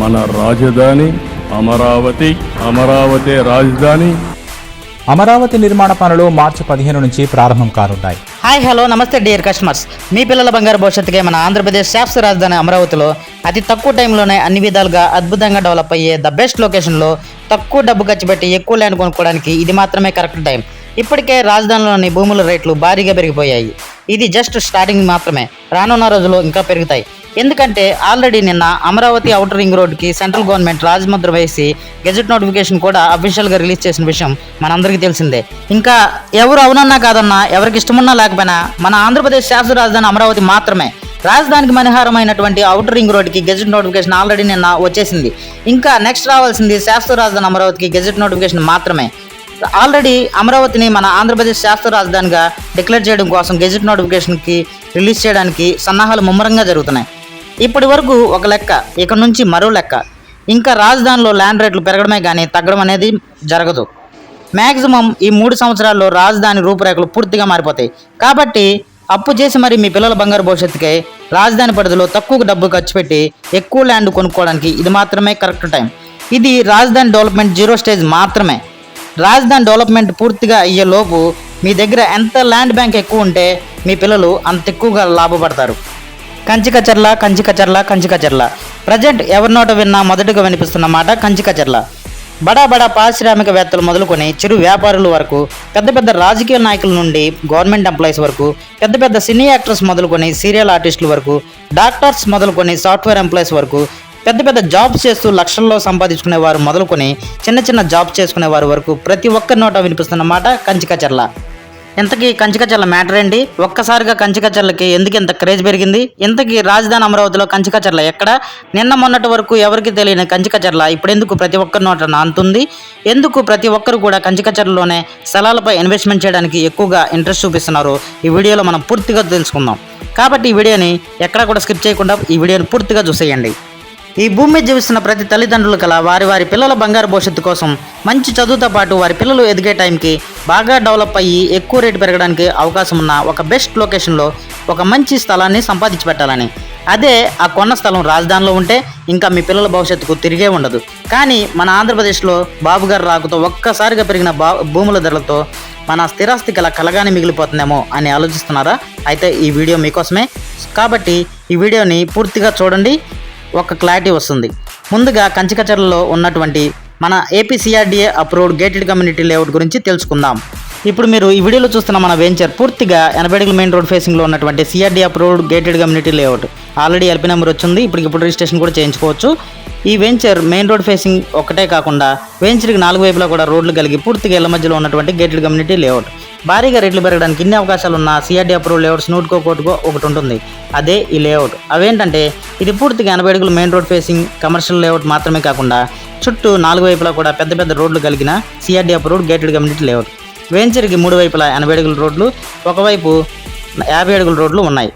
మన రాజధాని అమరావతి అమరావతి రాజధాని. అమరావతి నిర్మాణ పనులు మార్చి పదిహేను నుంచి ప్రారంభం కానున్నాయి. హాయ్ హలో నమస్తే డియర్ కస్టమర్స్ మీ పిల్లల బంగారు భవిష్యత్తుకే మన ఆంధ్రప్రదేశ్ శాస్త్ర రాజధాని అమరావతిలో అతి తక్కువ టైంలోనే అన్ని విధాలుగా అద్భుతంగా డెవలప్ అయ్యే ద బెస్ట్ లొకేషన్లో తక్కువ డబ్బు ఖర్చు పెట్టి ఎక్కువ ల్యాండ్ కొనుక్కోవడానికి ఇది మాత్రమే కరెక్ట్ టైం ఇప్పటికే రాజధానిలోని భూముల రేట్లు భారీగా పెరిగిపోయాయి. ఇది జస్ట్ స్టార్టింగ్ మాత్రమే. రానున్న రోజుల్లో ఇంకా పెరుగుతాయి. ఎందుకంటే ఆల్రెడీ నిన్న అమరావతి అవుటర్ రింగ్ రోడ్కి సెంట్రల్ గవర్నమెంట్ రాజముద్ర వేసి గెజెట్ నోటిఫికేషన్ కూడా అఫీషియల్గా రిలీజ్ చేసిన విషయం మనందరికీ తెలిసిందే. ఇంకా ఎవరు అవునన్నా కాదన్నా ఎవరికి ఇష్టమున్నా లేకపోయినా మన ఆంధ్రప్రదేశ్ శాసన రాజధాని అమరావతి మాత్రమే. రాజధానికి మనహారమైనటువంటి అవుటర్ రింగ్ రోడ్కి గెజెట్ నోటిఫికేషన్ ఆల్రెడీ నిన్న వచ్చేసింది. ఇంకా నెక్స్ట్ రావాల్సింది శాస్త్ర రాజధాని అమరావతికి గెజెట్ నోటిఫికేషన్ మాత్రమే. ఆల్రెడీ అమరావతిని మన ఆంధ్రప్రదేశ్ శాస్త్ర రాజధానిగా డిక్లేర్ చేయడం కోసం గెజెట్ నోటిఫికేషన్కి రిలీజ్ చేయడానికి సన్నాహాలు ముమ్మరంగా జరుగుతున్నాయి. ఇప్పటి వరకు ఒక లెక్క ఇక నుంచి మరో లెక్క. ఇంకా రాజధానిలో ల్యాండ్ రేట్లు పెరగడమే కానీ తగ్గడం అనేది జరగదు. మ్యాక్సిమం ఈ మూడు సంవత్సరాల్లో రాజధాని రూపురేఖలు పూర్తిగా మారిపోతాయి. కాబట్టి అప్పు చేసి మరి మీ పిల్లల బంగారు భవిష్యత్తుకై రాజధాని పరిధిలో తక్కువ డబ్బు ఖర్చు పెట్టి ఎక్కువ ల్యాండ్ కొనుక్కోవడానికి ఇది మాత్రమే కరెక్ట్ టైం. ఇది రాజధాని డెవలప్మెంట్ జీరో స్టేజ్ మాత్రమే. రాజధాని డెవలప్మెంట్ పూర్తిగా అయ్యే లోపు మీ దగ్గర ఎంత ల్యాండ్ బ్యాంక్ ఎక్కువ ఉంటే మీ పిల్లలు అంత ఎక్కువగా లాభపడతారు. కంచికచర్ల కంచికచర్ల కంచికచర్ల. ప్రజెంట్ ఎవరి నోట విన్నా మొదటగా వినిపిస్తున్న మాట కంచికచర్ల. బడా బడా పారిశ్రామికవేత్తలు మొదలుకొని చిరు వ్యాపారుల వరకు పెద్ద పెద్ద రాజకీయ నాయకుల నుండి గవర్నమెంట్ ఎంప్లాయీస్ వరకు పెద్ద పెద్ద సినీ యాక్టర్స్ మొదలుకొని సీరియల్ ఆర్టిస్టుల వరకు డాక్టర్స్ మొదలుకొని సాఫ్ట్వేర్ ఎంప్లాయీస్ వరకు పెద్ద పెద్ద జాబ్స్ చేస్తూ లక్షల్లో సంపాదించుకునే వారు మొదలుకొని చిన్న చిన్న జాబ్ చేసుకునే వారి వరకు ప్రతి ఒక్కరి నోట వినిపిస్తున్న మాట కంచికచర్ల. ఇంతకీ కంచికచర్ల మ్యాటర్ ఏంటి? ఒక్కసారిగా కంచికచర్లకి ఎందుకు ఇంత క్రేజ్ పెరిగింది? ఇంతకీ రాజధాని అమరావతిలో కంచికచర్ల ఎక్కడ? నిన్న మొన్నటి వరకు ఎవరికి తెలియని కంచికచర్ల ఇప్పుడెందుకు ప్రతి ఒక్కరి నోట నాంతుంది? ఎందుకు ప్రతి ఒక్కరు కూడా కంచికచర్లలోనే స్థలాలపై ఇన్వెస్ట్మెంట్ చేయడానికి ఎక్కువగా ఇంట్రెస్ట్ చూపిస్తున్నారు? ఈ వీడియోలో మనం పూర్తిగా తెలుసుకుందాం. కాబట్టి ఈ వీడియోని ఎక్కడా కూడా స్కిప్ చేయకుండా ఈ వీడియోని పూర్తిగా చూసేయండి. ఈ భూమి మీద జీవిస్తున్న ప్రతి తల్లిదండ్రులు కల వారి వారి పిల్లల బంగారు భవిష్యత్తు కోసం మంచి చదువుతో పాటు వారి పిల్లలు ఎదిగే టైంకి బాగా డెవలప్ అయ్యి ఎక్కువ రేటు పెరగడానికి అవకాశం ఉన్న ఒక బెస్ట్ లొకేషన్లో ఒక మంచి స్థలాన్ని సంపాదించి పెట్టాలని. అదే ఆ కొన్న స్థలం రాజధానిలో ఉంటే ఇంకా మీ పిల్లల భవిష్యత్తుకు తిరిగే ఉండదు. కానీ మన ఆంధ్రప్రదేశ్లో బాబు గారు రాకతో ఒక్కసారిగా పెరిగిన బా భూముల ధరలతో మన స్థిరాస్తి కల కలగానే మిగిలిపోతుందేమో అని ఆలోచిస్తున్నారా? అయితే ఈ వీడియో మీకోసమే. కాబట్టి ఈ వీడియోని పూర్తిగా చూడండి. ఒక క్లారిటీ వస్తుంది. ముందుగా కంచికచర్లలో ఉన్నటువంటి మన APCRDA approved gated community layout గురించి తెలుసుకుందాం. ఇప్పుడు మీరు ఈ వీడియోలో చూస్తున్న మన వెంచర్ పూర్తిగా ఎనభైడుగుల మెయిన్ రోడ్ ఫేసింగ్లో ఉన్నటువంటి CRD approved gated community layout already LP number వచ్చింది ఇప్పుడు ఇప్పుడు రిజిస్ట్రేషన్ కూడా చేయించుకోవచ్చు. ఈ వెంచర్ మెయిన్ రోడ్ ఫేసింగ్ ఒకటే కాకుండా వెంచర్కి నాలుగు వైపులా కూడా రోడ్లు కలిగి పూర్తిగా ఇళ్ళ మధ్యలో ఉన్నటువంటి గేటెడ్ కమ్యూనిటీ లేఅవుట్ భారీగా రేట్లు పెరగడానికి ఇన్ని అవకాశాలు ఉన్న సిఆర్డీ అప్రూవ్ లేఅవుట్స్ నూట్కో కోటుకో ఒకటి ఉంటుంది. అదే ఈ లేఅవుట్ అవేంటంటే ఇది పూర్తిగా ఎనభై అడుగులు main road facing commercial layout మాత్రమే కాకుండా చుట్టూ నాలుగు వైపులా కూడా పెద్ద పెద్ద రోడ్లు కలిగిన CRD approved gated community layout వెంచర్కి మూడు వైపులా ఎనభై అడుగుల రోడ్లు ఒకవైపు యాభై అడుగుల రోడ్లు ఉన్నాయి.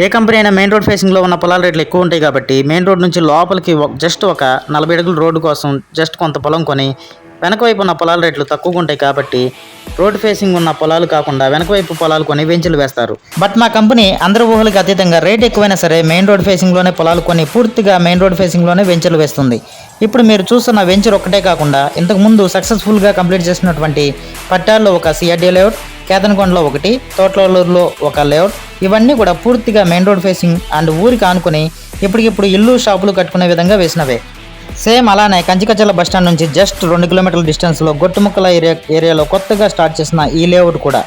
ఏ కంపెనీ అయినా మెయిన్ రోడ్ ఫేసింగ్లో ఉన్న పొలాల రేట్లు ఎక్కువ ఉంటాయి కాబట్టి మెయిన్ రోడ్ నుంచి లోపలికి ఒక- జస్ట్ ఒక నలభై అడుగుల రోడ్డు కోసం జస్ట్ కొంత పొలం కొని వెనక వైపు ఉన్న పొలాల రేట్లు తక్కువగా ఉంటాయి కాబట్టి రోడ్ ఫేసింగ్ ఉన్న పొలాలు కాకుండా వెనక వైపు పొలాలు కొని వెంచులు వేస్తారు. బట్ మా కంపెనీ అందరి ఊహలకు అతీతంగా రేట్ ఎక్కువైనా సరే మెయిన్ రోడ్ ఫేసింగ్లోనే పొలాలు కొని పూర్తిగా మెయిన్ రోడ్ ఫేసింగ్లోనే వెంచులు వేస్తుంది. ఇప్పుడు మీరు చూస్తున్న వెంచర్ ఒక్కటే కాకుండా ఇంతకుముందు సక్సెస్ఫుల్గా కంప్లీట్ చేసినటువంటి పట్టాల్లో ఒక సిఆర్డీ లేఅవుట్ కేతనకొండలో ఒకటి తోటలూరులో ఒక లేఅవుట్ ఇవన్నీ కూడా పూర్తిగా మెయిన్ రోడ్ ఫేసింగ్ అండ్ ఊరికి ఆనుకుని ఇప్పటికిప్పుడు ఇల్లు షాపులు కట్టుకునే విధంగా వేసినవే. సేమ్ అలానే కంచికచర్ల బస్టాండ్ నుంచి జస్ట్ రెండు కిలోమీటర్ల డిస్టెన్స్లో గొట్టుముక్కల ఏరియా ఏరియాలో కొత్తగా స్టార్ట్ చేసిన ఈ లేఅవుట్ కూడా.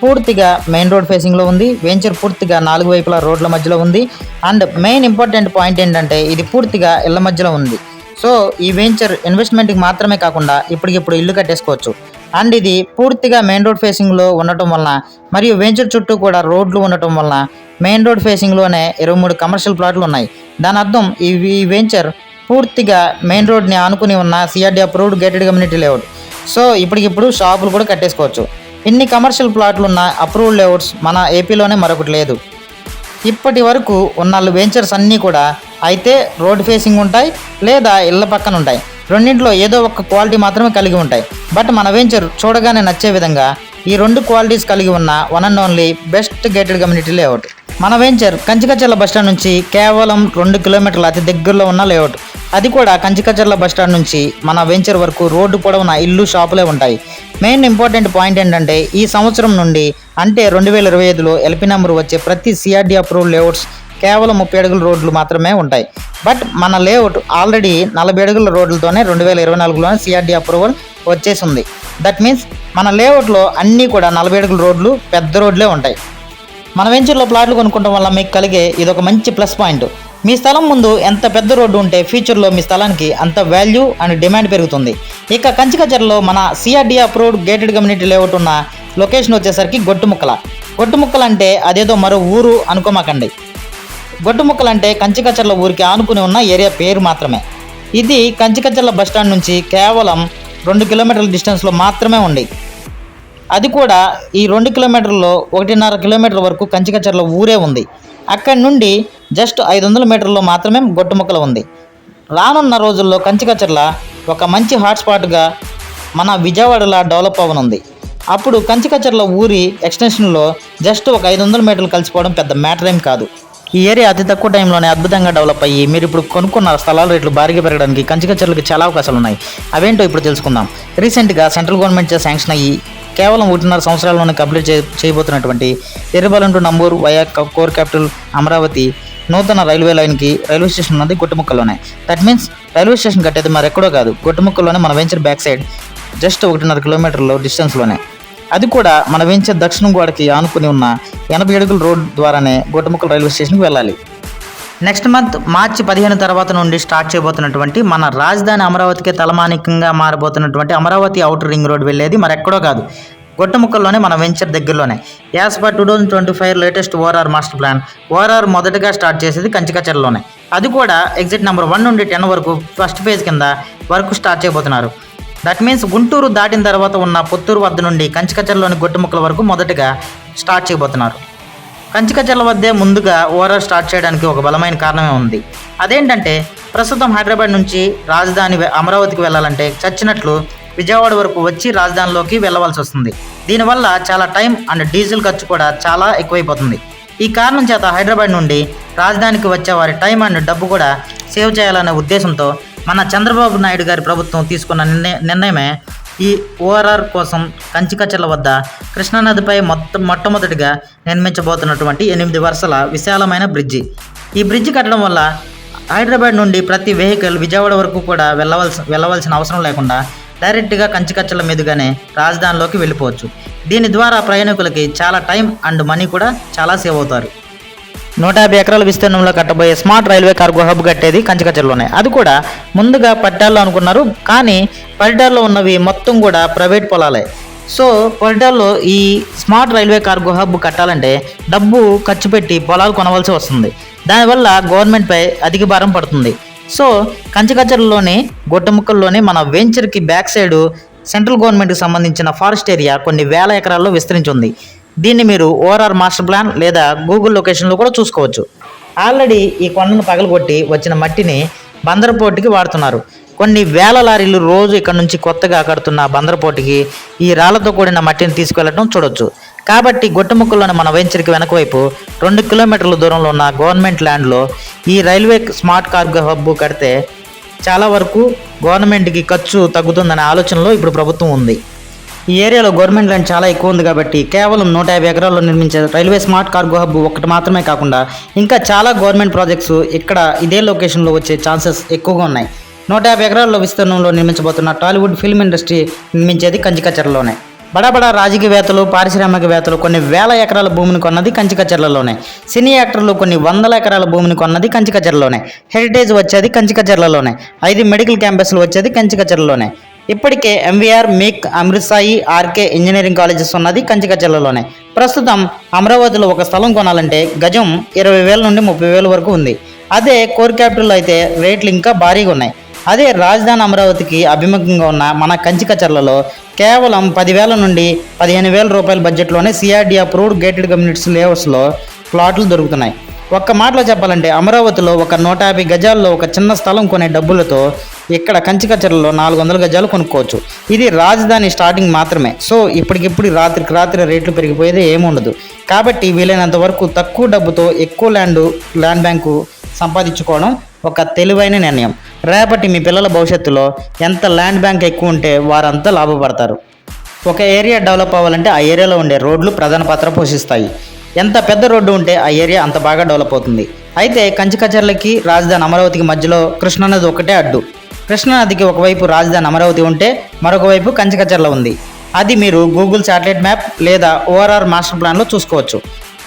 పూర్తిగా మెయిన్ రోడ్ ఫేసింగ్లో ఉంది వెంచర్ పూర్తిగా నాలుగు వైపుల రోడ్ల మధ్యలో ఉంది అండ్ మెయిన్ ఇంపార్టెంట్ పాయింట్ ఏంటంటే ఇది పూర్తిగా ఇళ్ళ మధ్యలో ఉంది. సో ఈ వెంచర్ ఇన్వెస్ట్మెంట్కి మాత్రమే కాకుండా ఇప్పటికిప్పుడు ఇల్లు కట్టేసుకోవచ్చు. అండ్ ఇది పూర్తిగా మెయిన్ రోడ్ ఫేసింగ్లో ఉండటం వలన మరియు వెంచర్ చుట్టూ కూడా రోడ్లు ఉండటం వలన మెయిన్ రోడ్ ఫేసింగ్లోనే ఇరవై మూడు కమర్షియల్ ప్లాట్లు ఉన్నాయి. దాని అర్థం ఈ ఈ వెంచర్ పూర్తిగా మెయిన్ రోడ్ని ఆనుకుని ఉన్న CRD approved gated community layout so ఇప్పటికిప్పుడు షాపులు కూడా కట్టేసుకోవచ్చు. ఇన్ని కమర్షియల్ ప్లాట్లు ఉన్న అప్రూవ్డ్ లేఅవుట్స్ మన ఏపీలోనే మరొకటి లేదు. ఇప్పటి వరకు ఉన్న వెంచర్స్ అన్నీ కూడా అయితే రోడ్ ఫేసింగ్ ఉంటాయి లేదా ఇళ్ళ పక్కన ఉంటాయి. రెండింటిలో ఏదో ఒక క్వాలిటీ మాత్రమే కలిగి ఉంటాయి. బట్ మన వెంచర్ చూడగానే నచ్చే విధంగా ఈ రెండు క్వాలిటీస్ కలిగి ఉన్న one and only best gated community layout మన వెంచర్ కంచికచర్ల బస్టాండ్ నుంచి కేవలం రెండు కిలోమీటర్ల అతి దగ్గరలో ఉన్న లేఅవుట్ అది కూడా కంచికచర్ల బస్ స్టాండ్ నుంచి మన వెంచర్ వరకు రోడ్డు పొడవున ఇల్లు షాపులే ఉంటాయి. మెయిన్ ఇంపార్టెంట్ పాయింట్ ఏంటంటే ఈ సంవత్సరం నుండి అంటే రెండు వేల ఇరవై ఐదులో ఎల్పి నెంబర్ వచ్చే ప్రతి సిఆర్డీ అప్రూవ్ లేఅవుట్స్ కేవలం ముప్పై అడుగుల రోడ్లు మాత్రమే ఉంటాయి. బట్ మన లేఅవుట్ ఆల్రెడీ నలభై అడుగుల రోడ్లతోనే రెండు వేల ఇరవై నాలుగులోనే సిఆర్డీ అప్రూవల్ వచ్చేసి ఉంది దట్ మీన్స్ మన లేఅవుట్లో అన్నీ కూడా నలభై అడుగుల రోడ్లు పెద్ద రోడ్లే ఉంటాయి. మన వెంచర్లో ప్లాట్లు కొనుక్కోవడం వల్ల మీకు కలిగే ఇది ఒక మంచి ప్లస్ పాయింట్. మీ స్థలం ముందు ఎంత పెద్ద రోడ్డు ఉంటే ఫ్యూచర్లో మీ స్థలానికి అంత వాల్యూ అండ్ డిమాండ్ పెరుగుతుంది. ఇక కంచికచర్లో మన CRD approved gated community layout ఉన్న లొకేషన్ వచ్చేసరికి గొట్టుముక్కల. గొట్టుముక్కలు అంటే అదేదో మరో ఊరు అనుకోమాకండి. గొట్టుముక్కలు అంటే కంచికచర్ల ఊరికి ఆనుకుని ఉన్న ఏరియా పేరు మాత్రమే. ఇది కంచికచర్ల బస్ స్టాండ్ నుంచి కేవలం రెండు కిలోమీటర్ల డిస్టెన్స్లో మాత్రమే ఉంది. అది కూడా ఈ రెండు కిలోమీటర్లో ఒకటిన్నర కిలోమీటర్ల వరకు కంచికచర్ల ఊరే ఉంది. అక్కడి నుండి జస్ట్ ఐదు వందల మీటర్లో మాత్రమే గొట్టుముక్కలు ఉంది. రానున్న రోజుల్లో కంచికచర్ల ఒక మంచి హాట్స్పాట్గా మన విజయవాడలా డెవలప్ అవ్వనుంది అప్పుడు కంచికచర్ల ఊరి ఎక్స్టెన్షన్లో జస్ట్ ఒక ఐదు వందల మీటర్లు కలిసిపోవడం పెద్ద మ్యాటర్ ఏం కాదు. ఈ ఏరియా అతి తక్కువ టైంలోనే అద్భుతంగా డెవలప్ అయ్యి మీరు ఇప్పుడు కొనుక్కున్న స్థలాల రేట్లు భారీగా పెరగడానికి కంచికచ్చర్లకు చాలా అవకాశాలు ఉన్నాయి. అవేంటో ఇప్పుడు తెలుసుకుందాం. రీసెంట్గా సెంట్రల్ గవర్నమెంట్ చే శాంక్షన్ అయ్యి కేవలం ఒకటిన్నర సంవత్సరాల్లోనే కంప్లీట్ చే చేయబోతున్నటువంటి Errabalam to Nambur via core capital Amaravati నూతన రైల్వే లైన్కి రైల్వే స్టేషన్ ఉన్నది గుట్టుముక్కలోనే దట్ మీన్స్ రైల్వే స్టేషన్ కట్టేది మరెక్కడో కాదు గుట్టుముక్కలోనే మన వెంచర్ బ్యాక్ సైడ్ జస్ట్ ఒకటిన్నర కిలోమీటర్లో డిస్టెన్స్లోనే అది కూడా మన వెంచర్ దక్షిణం గోడకి ఆనుకుని ఉన్న ఎనభై అడుగుల రోడ్ ద్వారానే గుట్టముక్కల రైల్వే స్టేషన్కి వెళ్ళాలి. నెక్స్ట్ మంత్ మార్చి పదిహేను తర్వాత నుండి స్టార్ట్ చేయబోతున్నటువంటి మన రాజధాని అమరావతికే తలమానికంగా మారబోతున్నటువంటి అమరావతి అవుటర్ రింగ్ రోడ్ వెళ్ళేది మరెక్కడో కాదు. గొట్టముక్కల్లోనే మన వెంచర్ దగ్గరలోనే. As per two thousand twenty five latest ORR master plan. ORR మొదటగా స్టార్ట్ చేసేది కంచికచర్లోనే. అది కూడా ఎగ్జిట్ నెంబర్ వన్ నుండి టెన్ వరకు ఫస్ట్ ఫేజ్ కింద వర్క్ స్టార్ట్ చేయబోతున్నారు. దట్ మీన్స్ గుంటూరు దాటిన తర్వాత ఉన్న పుత్తూరు వద్ద నుండి కంచికచర్లోని గొట్టుముక్కల వరకు మొదటగా స్టార్ట్ చేయబోతున్నారు. కంచికచర్ల వద్దే ముందుగా ఓవరాల్ స్టార్ట్ చేయడానికి ఒక బలమైన కారణమే ఉంది. అదేంటంటే ప్రస్తుతం హైదరాబాద్ నుంచి రాజధాని అమరావతికి వెళ్ళాలంటే చచ్చినట్లు విజయవాడ వరకు వచ్చి రాజధానిలోకి వెళ్ళవలసి వస్తుంది. దీనివల్ల చాలా టైం అండ్ డీజిల్ ఖర్చు కూడా చాలా ఎక్కువైపోతుంది. ఈ కారణం చేత హైదరాబాద్ నుండి రాజధానికి వచ్చే వారి టైం అండ్ డబ్బు కూడా సేవ్ చేయాలనే ఉద్దేశంతో మన చంద్రబాబు నాయుడు గారి ప్రభుత్వం తీసుకున్న నిర్ణయ నిర్ణయమే ఈ ఓఆర్ఆర్ కోసం కంచికచర్ల వద్ద కృష్ణానదిపై మొత్తం మొట్టమొదటిగా నిర్మించబోతున్నటువంటి ఎనిమిది వరుసల విశాలమైన బ్రిడ్జి. ఈ బ్రిడ్జి కట్టడం వల్ల హైదరాబాద్ నుండి ప్రతి వెహికల్ విజయవాడ వరకు కూడా వెళ్ళవలసి వెళ్ళవలసిన అవసరం లేకుండా డైరెక్ట్గా కంచికచ్చల మీదుగానే రాజధానిలోకి వెళ్ళిపోవచ్చు. దీని ద్వారా ప్రయాణికులకి చాలా టైం అండ్ మనీ కూడా చాలా సేవ్ అవుతారు. నూట యాభై ఎకరాల విస్తీర్ణంలో కట్టబోయే స్మార్ట్ రైల్వే కార్గో హబ్ కట్టేది కంచికచర్లోనే. అది కూడా ముందుగా పట్టాల్లో అనుకున్నారు కానీ పట్టాల్లో ఉన్నవి మొత్తం కూడా ప్రైవేట్ పొలాలే. సో పట్టాల్లో ఈ స్మార్ట్ రైల్వే కార్గో హబ్ కట్టాలంటే డబ్బు ఖర్చు పెట్టి పొలాలు కొనవలసి వస్తుంది. దానివల్ల గవర్నమెంట్పై అధిక భారం పడుతుంది. సో కంచికచర్లోని గొట్టముక్కల్లోని మన వెంచర్కి బ్యాక్ సైడ్ సెంట్రల్ గవర్నమెంట్కి సంబంధించిన ఫారెస్ట్ ఏరియా కొన్ని వేల ఎకరాల్లో విస్తరించి ఉంది. దీన్ని మీరు ఓఆర్ఆర్ మాస్టర్ ప్లాన్ లేదా గూగుల్ లొకేషన్లో కూడా చూసుకోవచ్చు. ఆల్రెడీ ఈ కొండను పగలగొట్టి వచ్చిన మట్టిని బందరపోటుకి వాడుతున్నారు. కొన్ని వేల లారీలు రోజు ఇక్కడ నుంచి కొత్తగా కడుతున్న బందరపోటుకి ఈ రాళ్ళతో కూడిన మట్టిని తీసుకెళ్ళడం చూడొచ్చు. కాబట్టి గుట్టముక్కల్లోని మన వెంచర్కి వెనక వైపు రెండు కిలోమీటర్ల దూరంలో ఉన్న గవర్నమెంట్ ల్యాండ్లో ఈ రైల్వే స్మార్ట్ కార్గో హబ్ కడితే చాలా వరకు గవర్నమెంట్కి ఖర్చు తగ్గుతుందనే ఆలోచనలో ఇప్పుడు ప్రభుత్వం ఉంది. ఈ ఏరియాలో గవర్నమెంట్ ల్యాండ్ చాలా ఎక్కువ ఉంది కాబట్టి కేవలం నూట యాభై ఎకరాల్లో నిర్మించే రైల్వే స్మార్ట్ కార్గో హబ్ ఒకటి మాత్రమే కాకుండా ఇంకా చాలా గవర్నమెంట్ ప్రాజెక్ట్స్ ఇక్కడ ఇదే లొకేషన్లో వచ్చే ఛాన్సెస్ ఎక్కువగా ఉన్నాయి. నూట యాభై ఎకరాల్లో విస్తీర్ణంలో నిర్మించబోతున్న టాలీవుడ్ ఫిల్మ్ ఇండస్ట్రీ నిర్మించేది కంచికచర్లలోనే. బడా రాజకీయవేత్తలు పారిశ్రామికవేత్తలు కొన్ని వేల ఎకరాల భూమిని కొన్నది కంచికచర్లలోనే. సినీ యాక్టర్లు కొన్ని వందల ఎకరాల భూమిని కొన్నది కంచికచర్లలోనే. హెరిటేజ్ వచ్చేది కంచికచర్లలోనే. ఐదు మెడికల్ క్యాంపస్లు వచ్చేది కంచికచర్లలోనే. ఇప్పటికే MVR MIC Amrit Sai RK engineering colleges ఉన్నది కంచికచర్లలోనే ప్రస్తుతం అమరావతిలో ఒక స్థలం కొనాలంటే గజం ఇరవై వేల నుండి ముప్పై వేల వరకు ఉంది. అదే కోర్ క్యాపిటల్ అయితే రేట్లు ఇంకా భారీగా ఉన్నాయి. అదే రాజధాని అమరావతికి అభిముఖంగా ఉన్న మన కంచికచర్లలో కేవలం పదివేల నుండి పదిహేను వేల రూపాయల బడ్జెట్లోనే సిఆర్డీ అప్రూవ్డ్ గేటెడ్ కమ్యూనిటీస్ లేఅవుట్స్లో ప్లాట్లు దొరుకుతున్నాయి. ఒక్క మాటలో చెప్పాలంటే అమరావతిలో ఒక నూట యాభై గజాల్లో ఒక చిన్న స్థలం కొనే డబ్బులతో ఇక్కడ కంచికచ్చరలో నాలుగు వందల గజాలు కొనుక్కోవచ్చు. ఇది రాజధాని స్టార్టింగ్ మాత్రమే. సో ఇప్పటికిప్పుడు రాత్రికి రాత్రి రేట్లు పెరిగిపోయేది ఏముండదు. కాబట్టి వీలైనంత వరకు తక్కువ డబ్బుతో ఎక్కువ ల్యాండ్ ల్యాండ్ బ్యాంకు సంపాదించుకోవడం ఒక తెలివైన నిర్ణయం. రేపటి మీ పిల్లల భవిష్యత్తులో ఎంత ల్యాండ్ బ్యాంక్ ఎక్కువ ఉంటే వారంతా లాభపడతారు. ఒక ఏరియా డెవలప్ అవ్వాలంటే ఆ ఏరియాలో ఉండే రోడ్లు ప్రధాన పాత్ర పోషిస్తాయి. ఎంత పెద్ద రోడ్డు ఉంటే ఆ ఏరియా అంత బాగా డెవలప్ అవుతుంది. అయితే కంచికచర్లకి రాజధాని అమరావతికి మధ్యలో కృష్ణానది ఒకటే అడ్డు. కృష్ణానదికి ఒకవైపు రాజధాని అమరావతి ఉంటే మరొక వైపు కంచికచర్ల ఉంది. అది మీరు గూగుల్ శాటిలైట్ మ్యాప్ లేదా ఓఆర్ఆర్ మాస్టర్ ప్లాన్లో చూసుకోవచ్చు.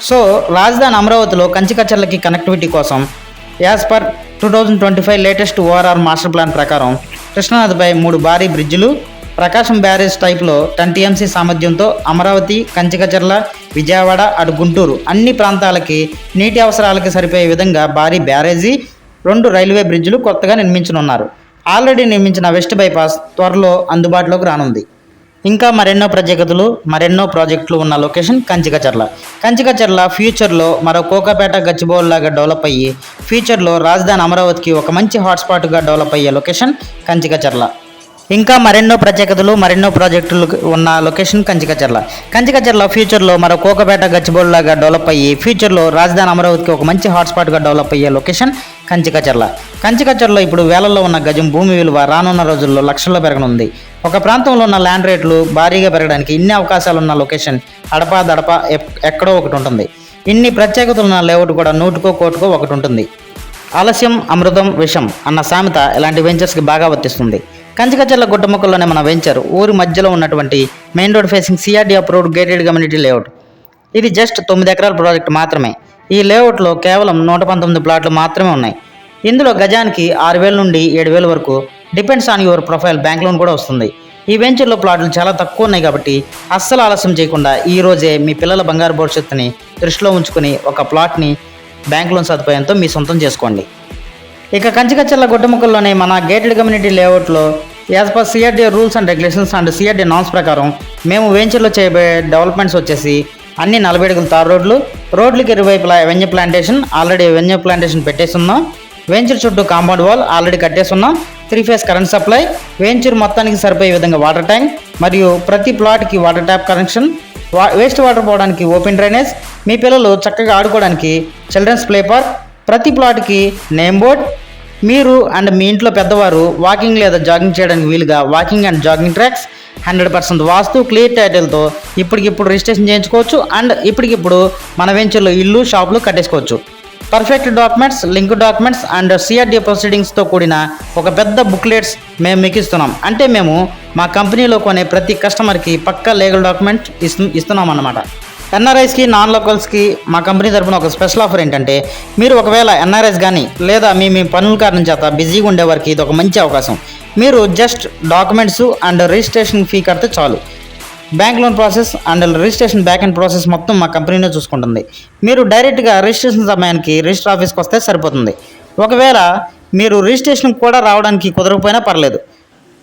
సో రాజధాని అమరావతిలో కంచికచర్లకి కనెక్టివిటీ కోసం as per two thousand twenty five latest ORR master plan ప్రకారం కృష్ణానదిపై మూడు భారీ బ్రిడ్జిలు ప్రకాశం బ్యారేజ్ టైప్లో టెన్ టీఎంసీ సామర్థ్యంతో అమరావతి కంచికచర్ల విజయవాడ అటు గుంటూరు అన్ని ప్రాంతాలకి నీటి అవసరాలకి సరిపోయే విధంగా భారీ బ్యారేజీ రెండు రైల్వే బ్రిడ్జిలు కొత్తగా నిర్మించనున్నారు. ఆల్రెడీ నిర్మించిన వెస్ట్ బైపాస్ త్వరలో అందుబాటులోకి రానుంది. ఇంకా మరెన్నో ప్రత్యేకతలు మరెన్నో ప్రాజెక్టులు ఉన్న లొకేషన్ కంచికచర్ల. కంచికచర్ల ఫ్యూచర్లో మరో కోకాపేట గచ్చిబౌల్లాగా డెవలప్ అయ్యి ఫ్యూచర్లో రాజధాని అమరావతికి ఒక మంచి హాట్స్పాట్గా డెవలప్ అయ్యే లొకేషన్ కంచికచర్ల. ఇంకా మరెన్నో ప్రత్యేకతలు మరెన్నో ప్రాజెక్టులు ఉన్న లొకేషన్ కంచికచర్ల. కంచికచర్ల ఫ్యూచర్లో మరో కోకపేట గచ్చిబౌల్ లాగా డెవలప్ అయ్యి ఫ్యూచర్లో రాజధాని అమరావతికి ఒక మంచి హాట్స్పాట్గా డెవలప్ అయ్యే లొకేషన్ కంచికచర్ల. కంచికచర్లో ఇప్పుడు వేలల్లో ఉన్న గజం భూమి విలువ రానున్న రోజుల్లో లక్షల్లో పెరగనుంది. ఒక ప్రాంతంలో ఉన్న ల్యాండ్ రేట్లు భారీగా పెరగడానికి ఇన్ని అవకాశాలు ఉన్న లొకేషన్ అడపా దడప ఎక్కడో ఒకటి ఉంటుంది. ఇన్ని ప్రత్యేకతలు ఉన్న లేఅవుట్ కూడా నూటుకో కోటుకో ఒకటి ఉంటుంది. ఆలస్యం అమృతం విషం అన్న సామెత ఇలాంటి వెంచర్స్కి బాగా వర్తిస్తుంది. కంచికచర్ల గుట్టముక్కల్లోనే మన వెంచర్ ఊరి మధ్యలో ఉన్నటువంటి main road facing CRD approved gated community layout ఇది జస్ట్ తొమ్మిది ఎకరాల ప్రాజెక్ట్ మాత్రమే. ఈ లేఅవుట్లో కేవలం నూట పంతొమ్మిది ప్లాట్లు మాత్రమే ఉన్నాయి. ఇందులో గజానికి ఆరు వేల నుండి ఏడు వేల వరకు depends on your profile bank loan కూడా వస్తుంది. ఈ వెంచర్లో ప్లాట్లు చాలా తక్కువ ఉన్నాయి కాబట్టి అస్సలు ఆలస్యం చేయకుండా ఈ రోజే మీ పిల్లల బంగారు భవిష్యత్తుని దృష్టిలో ఉంచుకుని ఒక ప్లాట్ని బ్యాంక్ లోన్ సదుపాయంతో మీ సొంతం చేసుకోండి. ఇక కంచికచ్చర్ల గుట్టముక్కల్లోనే మన గేటెడ్ కమ్యూనిటీ లేఅవుట్లో as per CRD rules and regulations and CRD norms ప్రకారం మేము వెంచర్లో చేయబోయే డెవలప్మెంట్స్ వచ్చేసి అన్ని నలభై అడుగుల తారు రోడ్లు రోడ్లకి ఇరువైపులా avenue plantation already avenue plantation పెట్టేస్తున్నాం venture చుట్టూ compound wall already కట్టేస్తున్నాం three phase current supply venture మొత్తానికి సరిపోయే విధంగా వాటర్ ట్యాంక్ మరియు ప్రతి ప్లాట్కి వాటర్ ట్యాప్ కనెక్షన్ వా వేస్ట్ వాటర్ పోవడానికి ఓపెన్ డ్రైనేజ్ మీ పిల్లలు చక్కగా ఆడుకోవడానికి చిల్డ్రన్స్ ప్లే పార్క్ ప్రతి ప్లాట్కి నేమ్ బోర్డ్ మీరు అండ్ మీ ఇంట్లో పెద్దవారు వాకింగ్ లేదా జాగింగ్ చేయడానికి వీలుగా walking and jogging tracks hundred percent vastu clear టైటిల్తో ఇప్పటికిప్పుడు రిజిస్ట్రేషన్ చేయించుకోవచ్చు అండ్ ఇప్పటికిప్పుడు మన వెంచర్లో ఇల్లు షాపులు కట్టేసుకోవచ్చు. Perfect documents link documents and CRD ప్రొసీడింగ్స్తో కూడిన ఒక పెద్ద బుక్లెట్స్ మేము మీకు ఇస్తున్నాం. అంటే మేము మా కంపెనీలో కొనే ప్రతి కస్టమర్కి పక్కా లీగల్ డాక్యుమెంట్ ఇస్తు ఇస్తున్నాం అన్నమాట ఎన్ఆర్ఐస్కి నాన్ లోకల్స్కి మా కంపెనీ తరపున ఒక స్పెషల్ ఆఫర్ ఏంటంటే మీరు ఒకవేళ ఎన్ఆర్ఐస్ కానీ లేదా మీ మీ పనుల కారణం చేత బిజీగా ఉండే వారికి ఇది ఒక మంచి అవకాశం. మీరు just documents and registration fee కడితే చాలు. Bank loan process and registration back and process మొత్తం మా కంపెనీనే చూసుకుంటుంది. మీరు డైరెక్ట్గా రిజిస్ట్రేషన్ సమయానికి రిజిస్టర్ ఆఫీస్కి వస్తే సరిపోతుంది. ఒకవేళ మీరు రిజిస్ట్రేషన్ కూడా రావడానికి కుదరకపోయినా పర్లేదు.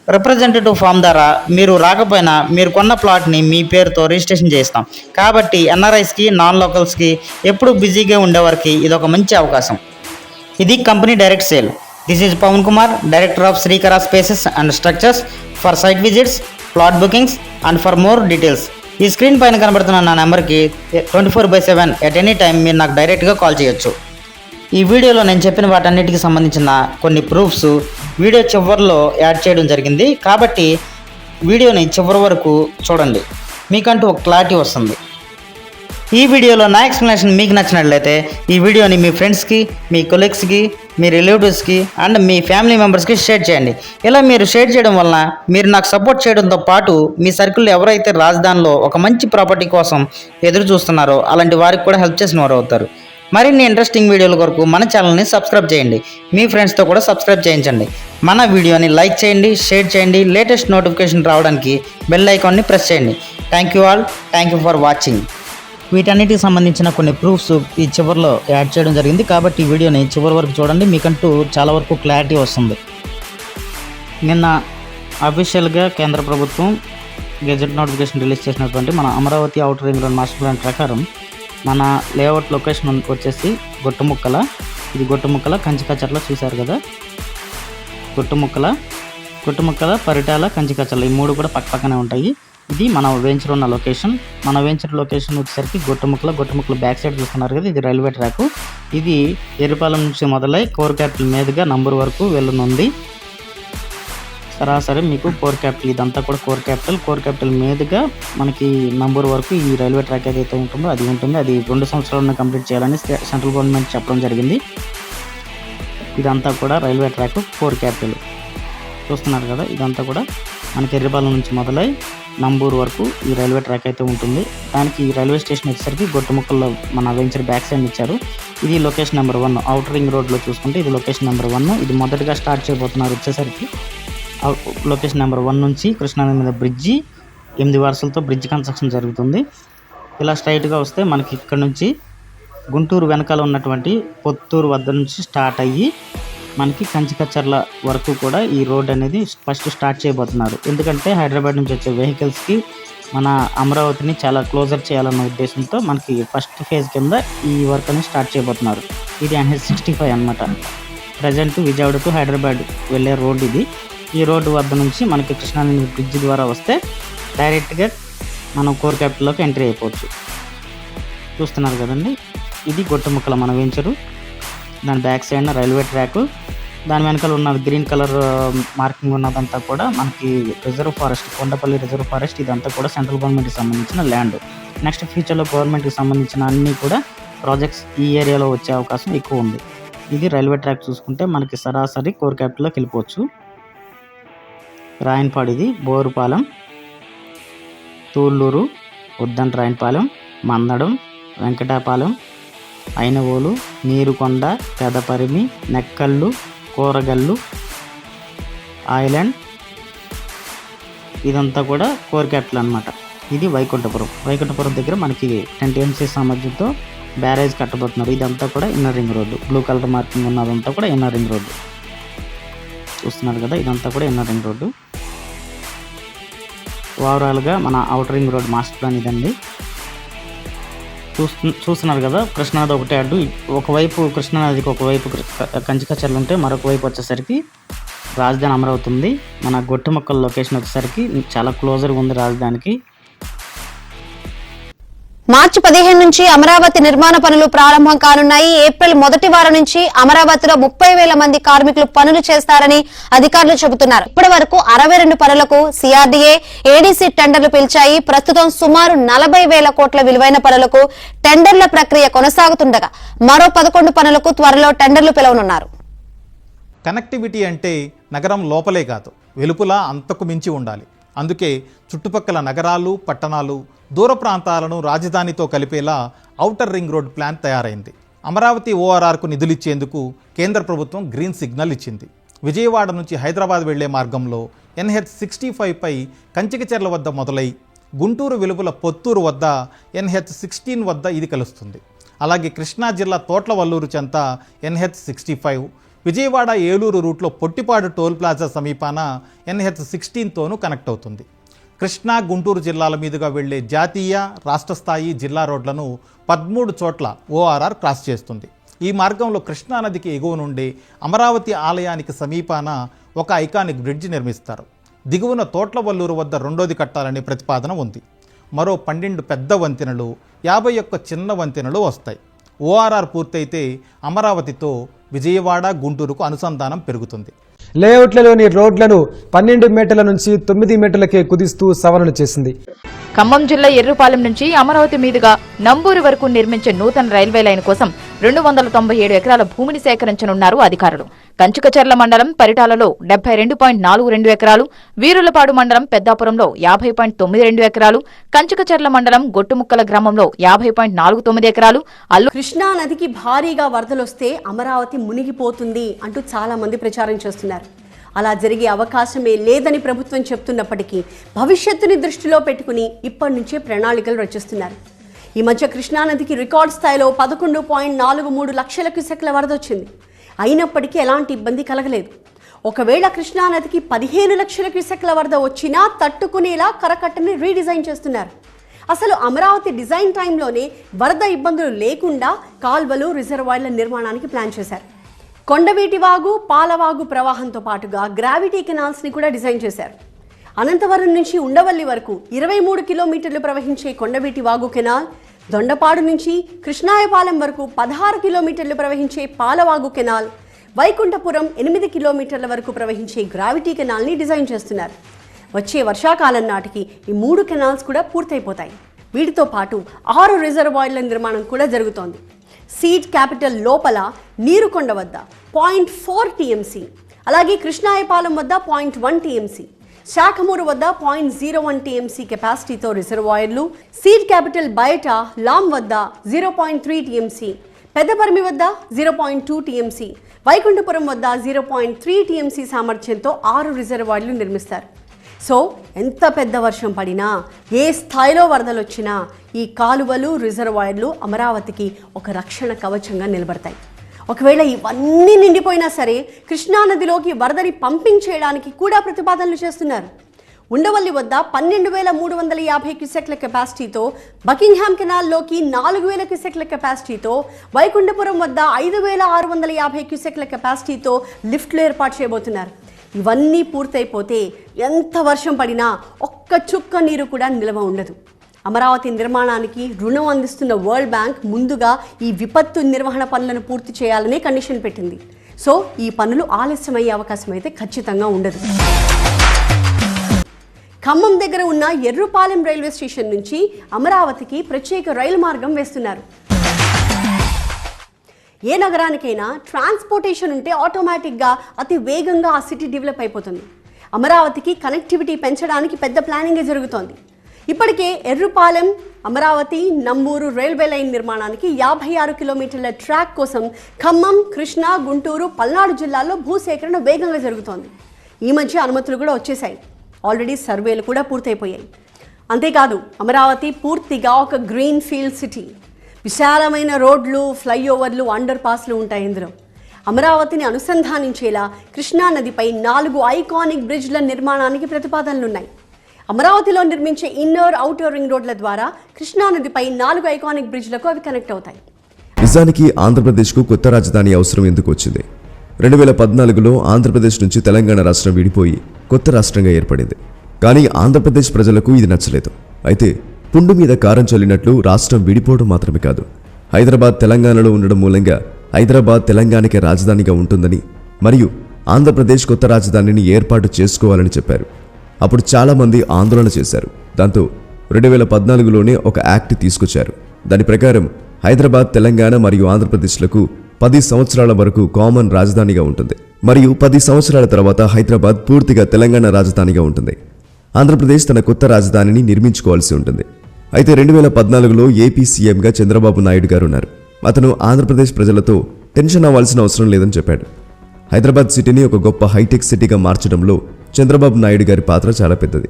రిప్రజెంటేటివ్ ఫామ్ ద్వారా మీరు రాకపోయినా మీరు కొన్న ప్లాట్ని మీ పేరుతో రిజిస్ట్రేషన్ చేస్తాం కాబట్టి ఎన్ఆర్ఐస్కి నాన్ లోకల్స్కి ఎప్పుడు బిజీగా ఉండేవారికి ఇది ఒక మంచి అవకాశం. ఇది company direct sale this is Pavan Kumar director of Srikara spaces and structures for site visits plot bookings and for more details ఈ స్క్రీన్ పైన కనబడుతున్న నా నెంబర్కి twenty four by seven at any time మీరు నాకు డైరెక్ట్గా కాల్ చేయొచ్చు. ఈ వీడియోలో నేను చెప్పిన వాటన్నిటికి సంబంధించిన కొన్ని ప్రూఫ్స్ వీడియో చివరిలో యాడ్ చేయడం జరిగింది. కాబట్టి వీడియోని చివరి వరకు చూడండి. మీకంటూ ఒక క్లారిటీ వస్తుంది. ఈ వీడియోలో నా ఎక్స్ప్లెనేషన్ మీకు నచ్చినట్లయితే ఈ వీడియోని మీ ఫ్రెండ్స్కి మీ కొలీగ్స్కి మీ రిలేటివ్స్కి అండ్ మీ ఫ్యామిలీ మెంబర్స్కి షేర్ చేయండి. ఇలా మీరు షేర్ చేయడం వలన మీరు నాకు సపోర్ట్ చేయడంతో పాటు మీ సర్కిల్లో ఎవరైతే రాజధానిలో ఒక మంచి ప్రాపర్టీ కోసం ఎదురు చూస్తున్నారో అలాంటి వారికి కూడా హెల్ప్ చేసిన వారు అవుతారు. మరిన్ని ఇంట్రెస్టింగ్ వీడియోల కొరకు మన ఛానల్ని సబ్స్క్రైబ్ చేయండి. మీ ఫ్రెండ్స్తో కూడా సబ్స్క్రైబ్ చేయించండి. మన వీడియోని లైక్ చేయండి షేర్ చేయండి లేటెస్ట్ నోటిఫికేషన్ రావడానికి బెల్ ఐకాన్ని ప్రెస్ చేయండి. Thank you all thank you for watching వీటన్నిటికి సంబంధించిన కొన్ని ప్రూఫ్స్ ఈ చివరిలో యాడ్ చేయడం జరిగింది. కాబట్టి ఈ వీడియోని చివరి వరకు చూడండి. మీకంటూ చాలా వరకు క్లారిటీ వస్తుంది. నిన్న అఫీషియల్గా కేంద్ర ప్రభుత్వం గెజెట్ నోటిఫికేషన్ రిలీజ్ చేసినటువంటి మన Amaravati outer ring road master plan ప్రకారం మన లేఅవుట్ లొకేషన్ వచ్చేసి గొట్టుముక్కల. ఇది గొట్టుముక్కల కంచికచర్ల చూశారు కదా? గుట్టుముక్కల గుట్టుముక్కల పరిటాల కంచికచర్ల ఈ మూడు కూడా పక్క పక్కనే ఉంటాయి. ఇది మన వెంచర్ ఉన్న లొకేషన్ మన వెంచర్ లొకేషన్ వచ్చేసరికి గొట్టుముక్కల గొట్టుముక్కల బ్యాక్ సైడ్ చూస్తున్నారు కదా? ఇది రైల్వే ట్రాక్ ఇది ఎర్రపాలెం నుంచి మొదలై కోర్ క్యాపిటల్ మీదుగా నంబర్ వరకు వెళ్ళనుంది. సరాసరి మీకు కోర్ క్యాపిటల్ ఇదంతా కూడా కోర్ క్యాపిటల్. కోర్ క్యాపిటల్ మీదుగా మనకి నంబర్ వరకు ఈ రైల్వే ట్రాక్ ఏదైతే ఉంటుందో అది ఉంటుంది. అది రెండు సంవత్సరాలను కంప్లీట్ చేయాలని సెంట్రల్ గవర్నమెంట్ చెప్పడం జరిగింది. ఇదంతా కూడా రైల్వే ట్రాక్ కోర్ క్యాపిటల్. చూస్తున్నారు కదా ఇదంతా కూడా మనకి ఎర్రపాలెం నుంచి మొదలై నంబూరు వరకు ఈ రైల్వే ట్రాక్ అయితే ఉంటుంది. దానికి ఈ రైల్వే స్టేషన్ వచ్చేసరికి గొట్టముక్కల్లో మన వెంచర్ బ్యాక్ సైడ్ ఇచ్చారు. ఇది location number one. Outer ring రోడ్లో చూసుకుంటే ఇది లొకేషన్ నెంబర్ వన్. ఇది మొదటగా స్టార్ట్ చేయబోతున్నారు వచ్చేసరికి లొకేషన్ నెంబర్ వన్ నుంచి కృష్ణానది మీద బ్రిడ్జి ఎనిమిది వరుసలతో బ్రిడ్జ్ కన్స్ట్రక్షన్ జరుగుతుంది. ఇలా స్ట్రైట్గా వస్తే మనకి ఇక్కడ నుంచి గుంటూరు వెనకాల ఉన్నటువంటి పొత్తూరు వద్ద నుంచి స్టార్ట్ అయ్యి మనకి కంచికచ్చర్ల వరకు కూడా ఈ రోడ్ అనేది ఫస్ట్ స్టార్ట్ చేయబోతున్నారు. ఎందుకంటే హైదరాబాద్ నుంచి వచ్చే వెహికల్స్కి మన అమరావతిని చాలా క్లోజర్ చేయాలన్న ఉద్దేశంతో మనకి ఫస్ట్ ఫేజ్ కింద ఈ వర్క్ అనేది స్టార్ట్ చేయబోతున్నారు. ఇది ఎన్హెచ్ సిక్స్టీ ఫైవ్ అనమాట ప్రజెంట్ విజయవాడ టు హైదరాబాద్ వెళ్ళే రోడ్ ఇది. ఈ రోడ్డు వద్ద నుంచి మనకి కృష్ణానది బ్రిడ్జ్ ద్వారా వస్తే డైరెక్ట్గా మనం కోర్ క్యాపిటల్లోకి ఎంట్రీ అయిపోవచ్చు. చూస్తున్నారు కదండి? ఇది గొట్టముక్కల మన వెంచరు. దాని బ్యాక్ సైడ్ రైల్వే ట్రాక్. దాని వెనకాల ఉన్న గ్రీన్ కలర్ మార్కింగ్ ఉన్నదంతా కూడా మనకి reserve forest Kondapalli reserve forest ఇదంతా కూడా సెంట్రల్ గవర్నమెంట్కి సంబంధించిన ల్యాండ్. నెక్స్ట్ ఫ్యూచర్లో గవర్నమెంట్కి సంబంధించిన అన్ని కూడా ప్రాజెక్ట్స్ ఈ ఏరియాలో వచ్చే అవకాశం ఎక్కువ ఉంది. ఇది రైల్వే ట్రాక్ చూసుకుంటే మనకి సరాసరి కోర్ క్యాపిటల్లోకి వెళ్ళిపోవచ్చు. రాయన్పాడిది బోరుపాలెం తూళ్ళూరు ఉద్దంట రాయన్పాలెం మందడం వెంకటాపాలెం అయినవోలు నీరుకొండ పెదపరిమి నెక్కళ్ళు కూరగల్లు ఐలాండ్ ఇదంతా కూడా కోరికెట్లు అనమాట ఇది వైకుంఠపురం. వైకుంఠపురం దగ్గర మనకి టెన్ టీఎంసీ సామర్థ్యంతో బ్యారేజ్ కట్టబోతున్నారు. ఇదంతా కూడా inner ring road. Blue colour marking ఉన్నదంతా కూడా ఇన్నర్ రింగ్ రోడ్డు. చూస్తున్నారు కదా ఇదంతా కూడా ఇన్నర్ రింగ్ రోడ్డు. ఓవరాల్గా మన outer ring road master plan ఇదండి. చూస్తు చూస్తున్నారు కదా కృష్ణానది ఒకటే అడ్డు. ఒకవైపు కృష్ణానదికి ఒకవైపు కంచికచర్లు ఉంటే మరొక వైపు వచ్చేసరికి రాజధాని అమరవుతుంది. మన మన గొట్టుమక్కల లొకేషన్ వచ్చేసరికి చాలా క్లోజర్గా ఉంది రాజధానికి. మార్చి పదిహేను నుంచి అమరావతి నిర్మాణ పనులు ప్రారంభం కానున్నాయి. ఏప్రిల్ మొదటి వారం నుంచి అమరావతిలో ముప్పై వేల మంది కార్మికులు పనులు చేస్తారని అధికారులు చెబుతున్నారు. ఇప్పటి వరకు అరవై రెండు పనులకు సిఆర్డీఏ ఏడీసీ టెండర్లు పిలిచాయి. ప్రస్తుతం సుమారు నలభై వేల కోట్ల విలువైన పనులకు టెండర్ల ప్రక్రియ కొనసాగుతుండగా మరో పదకొండు పనులకు త్వరలో టెండర్లు పిలవనున్నారు. కనెక్టివిటీ అంటే నగరం లోపలే కాదు వెలుపల అంతకు మించి ఉండాలి. అందుకే చుట్టుపక్కల నగరాలు పట్టణాలు దూర ప్రాంతాలను రాజధానితో కలిపేలా ఔటర్ రింగ్ రోడ్ ప్లాన్ తయారైంది. అమరావతి ఓఆర్ఆర్కు నిధులిచ్చేందుకు కేంద్ర ప్రభుత్వం గ్రీన్ సిగ్నల్ ఇచ్చింది. విజయవాడ నుంచి హైదరాబాద్ వెళ్ళే మార్గంలో ఎన్హెచ్ సిక్స్టీ ఫైవ్పై కంచికచెర్ల వద్ద మొదలై గుంటూరు వెలుపుల పొత్తూరు వద్ద ఎన్హెచ్ సిక్స్టీన్ వద్ద ఇది కలుస్తుంది. అలాగే కృష్ణా జిల్లా తోట్లవల్లూరు చెంత NH sixty five Vijayawada Eluru రూట్లో పొట్టిపాడు టోల్ ప్లాజా సమీపాన ఎన్హెచ్ సిక్స్టీన్తోనూ కనెక్ట్ అవుతుంది. కృష్ణా గుంటూరు జిల్లాల మీదుగా వెళ్ళే జాతీయ రాష్ట్ర స్థాయి జిల్లా రోడ్లను పదమూడు చోట్ల ఓఆర్ఆర్ క్రాస్ చేస్తుంది. ఈ మార్గంలో కృష్ణానదికి ఎగువ నుండి అమరావతి ఆలయానికి సమీపాన ఒక ఐకానిక్ బ్రిడ్జ్ నిర్మిస్తారు. దిగువన తోట్లవల్లూరు వద్ద రెండోది కట్టాలనే ప్రతిపాదన ఉంది. మరో పన్నెండు పెద్ద వంతెనలు యాభై ఒక్క చిన్న వంతెనలు వస్తాయి. ఓఆర్ఆర్ పూర్తయితే అమరావతితో విజయవాడ గుంటూరుకు అనుసంధానం పెరుగుతుంది. లేఅవుట్లలోని రోడ్లను పన్నెండు మీటర్ల నుంచి తొమ్మిది మీటర్లకే కుదిస్తూ సవరణ చేసింది. ఖమ్మం జిల్లా ఎర్రుపాలెం నుంచి అమరావతి మీదుగా నంబూరు వరకు నిర్మించే నూతన రైల్వే లైన్ కోసం రెండు వందల తొంభై ఏడు ఎకరాల భూమిని సేకరించనున్నారు అధికారులు. కంచుకచర్ల మండలం పరిటాలలో డెబ్బై రెండు పాయింట్ నాలుగు రెండు ఎకరాలు వీరులపాడు మండలం పెద్దాపురంలో యాభై పాయింట్ తొమ్మిది రెండు ఎకరాలు కంచుకచర్ల మండలం గొట్టుముక్కల గ్రామంలో యాభై పాయింట్ నాలుగు తొమ్మిది ఎకరాలు అల్లు కృష్ణా నదికి భారీగా వరదలొస్తే అమరావతి మునిగిపోతుంది అంటూ చాలా మంది ప్రచారం చేస్తున్నారు. అలా జరిగే అవకాశమే లేదని ప్రభుత్వం చెప్తున్నప్పటికీ భవిష్యత్తుని దృష్టిలో పెట్టుకుని ఇప్పటి నుంచే ప్రణాళికలు రచిస్తున్నారు. ఈ మధ్య కృష్ణానదికి రికార్డ్ స్థాయిలో పదకొండు పాయింట్ నాలుగు మూడు లక్షల క్యూసెక్ల వరద వచ్చింది. అయినప్పటికీ ఎలాంటి ఇబ్బంది కలగలేదు. ఒకవేళ కృష్ణానదికి పదిహేను లక్షల క్యూసెక్ల వరద వచ్చినా తట్టుకునేలా కరకట్టని రీడిజైన్ చేస్తున్నారు. అసలు అమరావతి డిజైన్ టైంలోనే వరద ఇబ్బందులు లేకుండా కాల్వలు రిజర్వాయర్ల నిర్మాణానికి ప్లాన్ చేశారు. కొండవీటి వాగు పాలవాగు ప్రవాహంతో పాటుగా గ్రావిటీ కెనాల్స్ని కూడా డిజైన్ చేశారు. అనంతవరం నుంచి ఉండవల్లి వరకు ఇరవై మూడు కిలోమీటర్లు ప్రవహించే కొండవీటి వాగు కెనాల్ దొండపాడు నుంచి కృష్ణాయపాలెం వరకు పదహారు కిలోమీటర్లు ప్రవహించే పాలవాగు కెనాల్ వైకుంఠపురం ఎనిమిది కిలోమీటర్ల వరకు ప్రవహించే గ్రావిటీ కెనాల్ని డిజైన్ చేస్తున్నారు. వచ్చే వర్షాకాలం నాటికి ఈ మూడు కెనాల్స్ కూడా పూర్తయిపోతాయి. వీటితో పాటు ఆరు రిజర్వాయర్ల నిర్మాణం కూడా జరుగుతోంది. సీడ్ క్యాపిటల్ లోపల నీరుకొండ వద్ద పాయింట్ ఫోర్ టీఎంసీ అలాగే కృష్ణాయపాలెం వద్ద పాయింట్ వన్ టీఎంసీ. శాఖమూరు వద్ద పాయింట్ జీరో వన్ టీఎంసీ కెపాసిటీతో రిజర్వాయర్లు. సీడ్ క్యాపిటల్ బయట లామ్ వద్ద zero point three TMC. Pedaparimi వద్ద zero point two TMC. Vaikunthapuram వద్ద జీరో పాయింట్ త్రీ టీఎంసీ సామర్థ్యంతో ఆరు రిజర్వాయర్లు నిర్మిస్తారు. సో ఎంత పెద్ద వర్షం పడినా ఏ స్థాయిలో వరదలు వచ్చినా ఈ కాలువలు రిజర్వాయర్లు అమరావతికి ఒక రక్షణ కవచంగా నిలబడతాయి. ఒకవేళ ఇవన్నీ నిండిపోయినా సరే కృష్ణానదిలోకి వరదని పంపింగ్ చేయడానికి కూడా ప్రతిపాదనలు చేస్తున్నారు. ఉండవల్లి వద్ద పన్నెండు వేల మూడు వందల యాభై క్యూసెక్ల కెపాసిటీతో బకింగ్హామ్ కెనాల్లోకి నాలుగు వేల క్యూసెక్ల కెపాసిటీతో వైకుంఠపురం వద్ద ఐదు వేల ఆరు వందల యాభై క్యూసెక్ల కెపాసిటీతో లిఫ్ట్లు ఏర్పాటు చేయబోతున్నారు. ఇవన్నీ పూర్తయిపోతే ఎంత వర్షం పడినా ఒక్క చుక్క నీరు కూడా నిల్వ ఉండదు. అమరావతి నిర్మాణానికి రుణం అందిస్తున్న వరల్డ్ బ్యాంక్ ముందుగా ఈ విపత్తు నిర్వహణ పనులను పూర్తి చేయాలనే కండిషన్ పెట్టింది. సో ఈ పనులు ఆలస్యమయ్యే అవకాశం అయితే ఖచ్చితంగా ఉండదు. ఖమ్మం దగ్గర ఉన్న ఎర్రుపాలెం రైల్వే స్టేషన్ నుంచి అమరావతికి ప్రత్యేక రైలు మార్గం వేస్తున్నారు. ఏ నగరానికైనా ట్రాన్స్పోర్టేషన్ ఉంటే ఆటోమేటిక్గా అతి వేగంగా ఆ సిటీ డెవలప్ అయిపోతుంది. అమరావతికి కనెక్టివిటీ పెంచడానికి పెద్ద ప్లానింగే జరుగుతోంది. ఇప్పటికే ఎర్రుపాలెం అమరావతి నంబూరు రైల్వే లైన్ నిర్మాణానికి యాభై ఆరు కిలోమీటర్ల ట్రాక్ కోసం ఖమ్మం కృష్ణా గుంటూరు పల్నాడు జిల్లాల్లో భూసేకరణ వేగంగా జరుగుతోంది. ఈ మధ్య అనుమతులు కూడా వచ్చేసాయి ఆల్రెడీ సర్వేలు కూడా పూర్తయిపోయాయి. అంతేకాదు అమరావతి పూర్తిగా ఒక గ్రీన్ ఫీల్డ్ సిటీ. విశాలమైన రోడ్లు ఫ్లైఓవర్లు అండర్ పాస్లు ఉంటాయి ఇందులో. అమరావతిని అనుసంధానించేలా కృష్ణా నదిపై నాలుగు ఐకానిక్ బ్రిడ్జ్ల నిర్మాణానికి ప్రతిపాదనలున్నాయి. అమరావతిలో నిర్మించే ఇన్నర్ అవుటర్ రింగ్ రోడ్ల ద్వారా కృష్ణా నదిపై నాలుగు ఐకానిక్ బ్రిడ్జ్లకు అవి కనెక్ట్ అవుతాయి. నిజానికి ఆంధ్రప్రదేశ్కు కొత్త రాజధాని అవసరం ఎందుకు వచ్చింది? రెండు వేల పద్నాలుగులో ఆంధ్రప్రదేశ్ నుంచి తెలంగాణ రాష్ట్రం విడిపోయి కొత్త రాష్ట్రంగా ఏర్పడింది. కానీ ఆంధ్రప్రదేశ్ ప్రజలకు ఇది నచ్చలేదు. అయితే పుండు మీద కారం చల్లినట్లు రాష్ట్రం విడిపోవడం మాత్రమే కాదు. హైదరాబాద్ తెలంగాణలో ఉండడం మూలంగా హైదరాబాద్ తెలంగాణకి రాజధానిగా ఉంటుందని మరియు ఆంధ్రప్రదేశ్ కొత్త రాజధానిని ఏర్పాటు చేసుకోవాలని చెప్పారు. అప్పుడు చాలామంది ఆందోళన చేశారు. దాంతో రెండు వేల పద్నాలుగులోనే ఒక యాక్ట్ తీసుకొచ్చారు. దాని ప్రకారం హైదరాబాద్ తెలంగాణ మరియు ఆంధ్రప్రదేశ్లకు పది సంవత్సరాల వరకు కామన్ రాజధానిగా ఉంటుంది. మరియు పది సంవత్సరాల తర్వాత హైదరాబాద్ పూర్తిగా తెలంగాణ రాజధానిగా ఉంటుంది. ఆంధ్రప్రదేశ్ తన కొత్త రాజధానిని నిర్మించుకోవాల్సి ఉంటుంది. అయితే రెండు వేల పద్నాలుగులో ఏపీ సీఎంగా చంద్రబాబు నాయుడు గారు ఉన్నారు. అతను ఆంధ్రప్రదేశ్ ప్రజలతో టెన్షన్ అవ్వాల్సిన అవసరం లేదని చెప్పాడు. హైదరాబాద్ సిటీని ఒక గొప్ప హైటెక్ సిటీగా మార్చడంలో చంద్రబాబు నాయుడు గారి పాత్ర చాలా పెద్దది.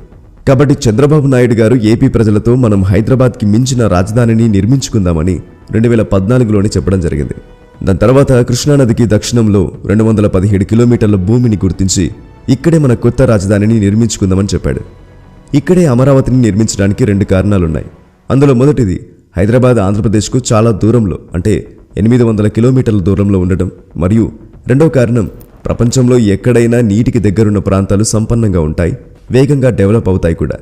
కాబట్టి చంద్రబాబు నాయుడు గారు ఏపీ ప్రజలతో మనం హైదరాబాద్కి మించిన రాజధానిని నిర్మించుకుందామని రెండు వేల పద్నాలుగులోనే చెప్పడం జరిగింది. దాని తర్వాత కృష్ణానదికి దక్షిణంలో రెండు వందల పదిహేడు కిలోమీటర్ల భూమిని గుర్తించి ఇక్కడే మన కొత్త రాజధానిని నిర్మించుకుందామని చెప్పాడు. ఇక్కడే అమరావతిని నిర్మించడానికి రెండు కారణాలున్నాయి. అందులో మొదటిది హైదరాబాద్ ఆంధ్రప్రదేశ్కు చాలా దూరంలో అంటే ఎనిమిది వందల కిలోమీటర్ల దూరంలో ఉండడం మరియు రెండవ కారణం ప్రపంచంలో ఎక్కడైనా నీటికి దగ్గరున్న ప్రాంతాలు సంపన్నంగా ఉంటాయి వేగంగా డెవలప్ అవుతాయి కూడా.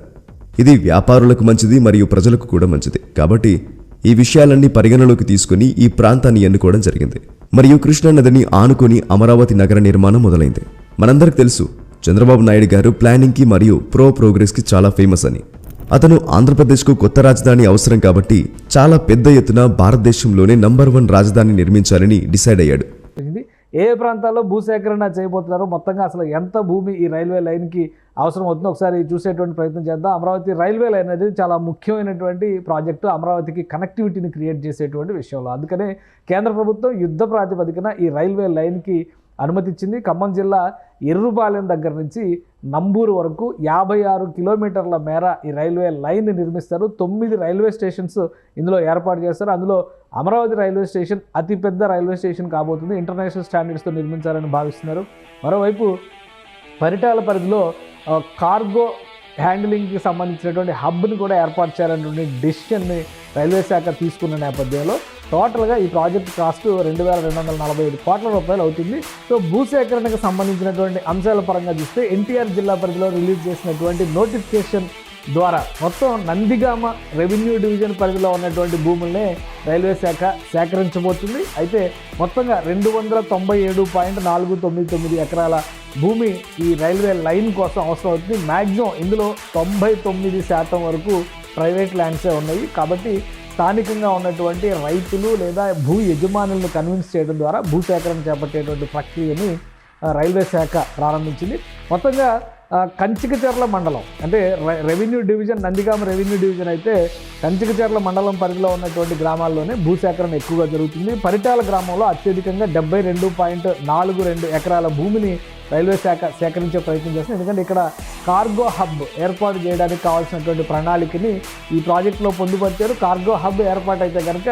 ఇది వ్యాపారులకు మంచిది మరియు ప్రజలకు కూడా మంచిది. కాబట్టి ఈ విషయాలన్నీ పరిగణలోకి తీసుకుని ఈ ప్రాంతాన్ని ఎన్నుకోవడం జరిగింది. మరియు కృష్ణానదిని ఆనుకొని అమరావతి నగర నిర్మాణం మొదలైంది. మనందరికి తెలుసు చంద్రబాబు నాయుడు గారు ప్లానింగ్కి మరియు ప్రో ప్రోగ్రెస్కి చాలా ఫేమస్ అని. అతను ఆంధ్రప్రదేశ్కు కొత్త రాజధాని అవసరం కాబట్టి చాలా పెద్ద ఎత్తున భారతదేశంలోనే నంబర్ వన్ రాజధాని నిర్మించాలని డిసైడ్ అయ్యాడు. ఏ ప్రాంతాల్లో భూసేకరణ చేయబోతున్నారో? మొత్తంగా అసలు ఎంత భూమి ఈ రైల్వే లైన్కి అవసరం అవుతుందో? ఒకసారి చూసేటువంటి ప్రయత్నం చేద్దాం. అమరావతి రైల్వే లైన్ అనేది చాలా ముఖ్యమైనటువంటి ప్రాజెక్టు. అమరావతికి కనెక్టివిటీని క్రియేట్ చేసేటువంటి విషయంలో. అందుకనే కేంద్ర ప్రభుత్వం యుద్ధ ప్రాతిపదికన ఈ రైల్వే లైన్కి అనుమతిచ్చింది. ఖమ్మం జిల్లా ఎర్రుపాలెం దగ్గర నుంచి నంబూరు వరకు యాభై ఆరు కిలోమీటర్ల మేర ఈ రైల్వే లైన్ నిర్మిస్తారు. తొమ్మిది రైల్వే స్టేషన్స్ ఇందులో ఏర్పాటు చేస్తారు. అందులో అమరావతి రైల్వే స్టేషన్ అతిపెద్ద రైల్వే స్టేషన్ కాబోతుంది. ఇంటర్నేషనల్ స్టాండర్డ్స్తో నిర్మించాలని భావిస్తున్నారు. మరోవైపు పరిటాల పరిధిలో కార్గో హ్యాండిలింగ్కి సంబంధించినటువంటి హబ్ని కూడా ఏర్పాటు చేయాలనేటువంటి డిసిషన్ని రైల్వే శాఖ తీసుకున్న నేపథ్యంలో టోటల్గా ఈ ప్రాజెక్ట్ కాస్ట్ రెండు వేల రెండు వందల నలభై ఐదు కోట్ల రూపాయలు అవుతుంది. సో భూసేకరణకు సంబంధించినటువంటి అంశాల పరంగా చూస్తే ఎన్టీఆర్ జిల్లా పరిధిలో రిలీజ్ చేసినటువంటి నోటిఫికేషన్ ద్వారా మొత్తం నందిగామ రెవెన్యూ డివిజన్ పరిధిలో ఉన్నటువంటి భూముల్నే రైల్వే శాఖ సేకరించబోతుంది. అయితే మొత్తంగా రెండు వందల తొంభై ఏడు పాయింట్ నాలుగు తొమ్మిది తొమ్మిది ఎకరాల భూమి ఈ రైల్వే లైన్ కోసం అవసరం అవుతుంది. మ్యాక్సిమం ఇందులో తొంభై తొమ్మిది శాతం వరకు ప్రైవేట్ ల్యాండ్సే ఉన్నాయి. కాబట్టి స్థానికంగా ఉన్నటువంటి రైతులు లేదా భూ యజమానులను కన్విన్స్ చేయడం ద్వారా భూసేకరణ చేపట్టేటువంటి ప్రక్రియని రైల్వే శాఖ ప్రారంభించింది. మొత్తంగా కంచికచర్ల మండలం. అంటే revenue division Nandigama revenue division అయితే కంచికచర్ల మండలం పరిధిలో ఉన్నటువంటి గ్రామాల్లోనే భూసేకరణ ఎక్కువగా జరుగుతుంది. పరిటాల గ్రామంలో అత్యధికంగా డెబ్బై రెండు పాయింట్ నాలుగు రెండు ఎకరాల భూమిని రైల్వే శాఖ సేకరించే ప్రయత్నం చేస్తుంది. ఎందుకంటే ఇక్కడ కార్గో హబ్ ఏర్పాటు చేయడానికి కావాల్సినటువంటి ప్రణాళికని ఈ ప్రాజెక్టులో పొందుపరిచారు. కార్గో హబ్ ఏర్పాటు అయితే కనుక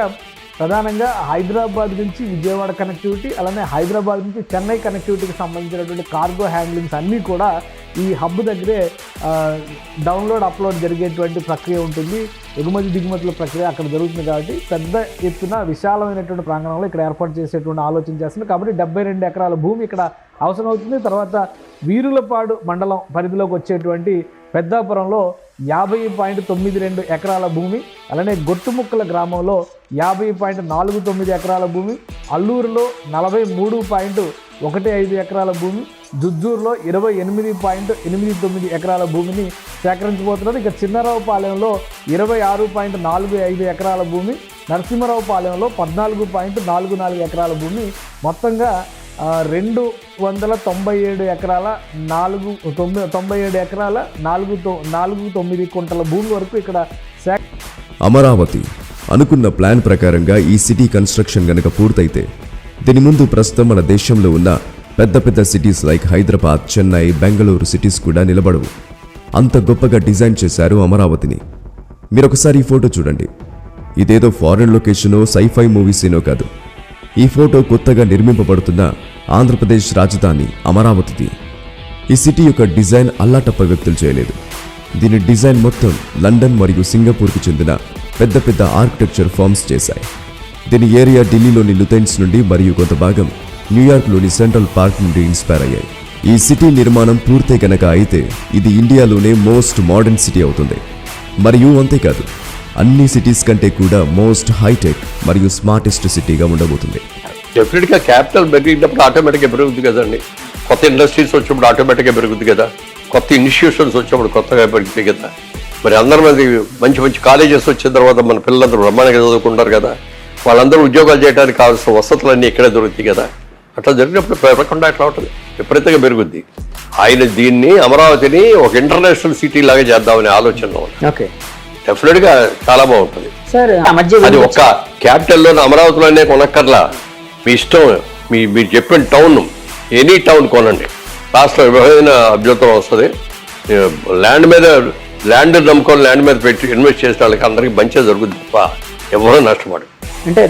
ప్రధానంగా హైదరాబాద్ నుంచి విజయవాడ కనెక్టివిటీ అలానే హైదరాబాద్ నుంచి చెన్నై కనెక్టివిటీకి సంబంధించినటువంటి కార్గో హ్యాండ్లింగ్స్ అన్నీ కూడా ఈ హబ్ దగ్గరే డౌన్లోడ్ అప్లోడ్ జరిగేటువంటి ప్రక్రియ ఉంటుంది. ఎగుమతి దిగుమతుల ప్రక్రియ అక్కడ జరుగుతుంది కాబట్టి పెద్ద ఎత్తున విశాలమైనటువంటి ప్రాంగణంలో ఇక్కడ ఏర్పాటు చేసేటువంటి ఆలోచన చేస్తున్నారు. కాబట్టి డెబ్బై రెండు ఎకరాల భూమి ఇక్కడ అవసరం అవుతుంది తర్వాత వీరులపాడు మండలం పరిధిలోకి వచ్చేటువంటి పెద్దాపురంలో యాభై పాయింట్ తొమ్మిది రెండు ఎకరాల భూమి అలానే గొట్టుముక్కల గ్రామంలో యాభై పాయింట్ నాలుగు తొమ్మిది ఎకరాల భూమి అల్లూరులో నలభై మూడు పాయింట్ ఒకటి ఐదు ఎకరాల భూమి జుజ్జూరులో ఇరవై ఎనిమిది పాయింట్ ఎనిమిది తొమ్మిది ఎకరాల భూమిని సేకరించబోతున్నారు ఇక చిన్నరావుపాలెంలో ఇరవై ఆరు పాయింట్ నాలుగు ఐదు ఎకరాల భూమి నరసింహరావుపాలెంలో పద్నాలుగు పాయింట్ నాలుగు నాలుగు ఎకరాల భూమి. మొత్తంగా రెండు వందల తొంభై ఏడు ఎకరాల నాలుగు తొమ్మిది తొంభై ఏడు ఎకరాల నాలుగు నాలుగు తొమ్మిది కుంటల భూమి వరకు ఇక్కడ అమరావతి అనుకున్న ప్లాన్ ప్రకారంగా ఈ సిటీ కన్స్ట్రక్షన్ గనక పూర్తయితే దీని ముందు ప్రస్తుతం మన దేశంలో ఉన్న పెద్ద పెద్ద cities like Hyderabad Chennai Bengaluru cities కూడా నిలబడవు. అంత గొప్పగా డిజైన్ చేశారు అమరావతిని. మీరొకసారి ఈ ఫోటో చూడండి. ఇదేదో ఫారెన్ లొకేషనో సైఫై మూవీసేనో కాదు. ఈ ఫోటో కొత్తగా నిర్మింపబడుతున్న ఆంధ్రప్రదేశ్ రాజధాని అమరావతిది. ఈ సిటీ యొక్క డిజైన్ అల్లాటప్ప వ్యక్తులు చేయలేదు. దీని డిజైన్ మొత్తం లండన్ మరియు సింగపూర్కు చెందిన పెద్ద పెద్ద ఆర్కిటెక్చర్ ఫార్మ్స్ చేశాయి. దీని ఏరియా ఢిల్లీలోని లుథైన్స్ నుండి మరియు కొంత భాగం న్యూయార్క్లోని సెంట్రల్ పార్క్ నుండి ఇన్స్పైర్ అయ్యాయి. ఈ సిటీ నిర్మాణం పూర్తి కనుక అయితే ఇది ఇండియాలోనే మోస్ట్ మోడర్న్ సిటీ అవుతుంది. మరియు అంతేకాదు అన్ని సిటీస్ కంటే కూడా మోస్ట్ హైటెక్ మరియు స్మార్టెస్ట్ సిటీగా ఉండబోతుంది. డెఫినెట్గా క్యాపిటల్ పెరిగినప్పుడు ఆటోమేటిక్గా పెరుగుద్ది కదండి. కొత్త ఇండస్ట్రీస్ వచ్చినప్పుడు ఆటోమేటిక్గా పెరుగుద్ది కదా. కొత్త ఇన్స్టిట్యూషన్స్ వచ్చినప్పుడు కొత్తగా పెరుగుతాయి కదా. మరి అందరి మంది మంచి మంచి కాలేజెస్ వచ్చిన తర్వాత మన పిల్లలందరూ బ్రహ్మాండంగా చదువుకుంటారు కదా. వాళ్ళందరూ ఉద్యోగాలు చేయడానికి కావాల్సిన వసతులన్నీ ఇక్కడే దొరుకుతాయి కదా. అట్లా జరిగినప్పుడు పెరగకుండా ఎట్లా ఉంటుంది. విపరీతంగా పెరుగుద్ది. ఆయన దీన్ని అమరావతిని ఒక ఇంటర్నేషనల్ సిటీ లాగా చేద్దామనే ఆలోచనలో ఉంది. ఓకే. డెఫినెట్గా చాలా బాగుంటుంది. అది ఒక్క క్యాపిటల్లో అమరావతిలోనే కొనక్కర్లా. మీ ఇష్టం మీ మీరు చెప్పిన టౌన్ ఎనీ టౌన్ కొనండి. లాస్ట్లో విభజన అభ్యుతం వస్తుంది. ల్యాండ్ మీద ల్యాండ్ నమ్ముకొని ల్యాండ్ మీద పెట్టి ఇన్వెస్ట్ చేసిన వాళ్ళకి అందరికీ మంచిగా జరుగుతుంది తప్ప ఎవరూ నష్టపడరు. అంటే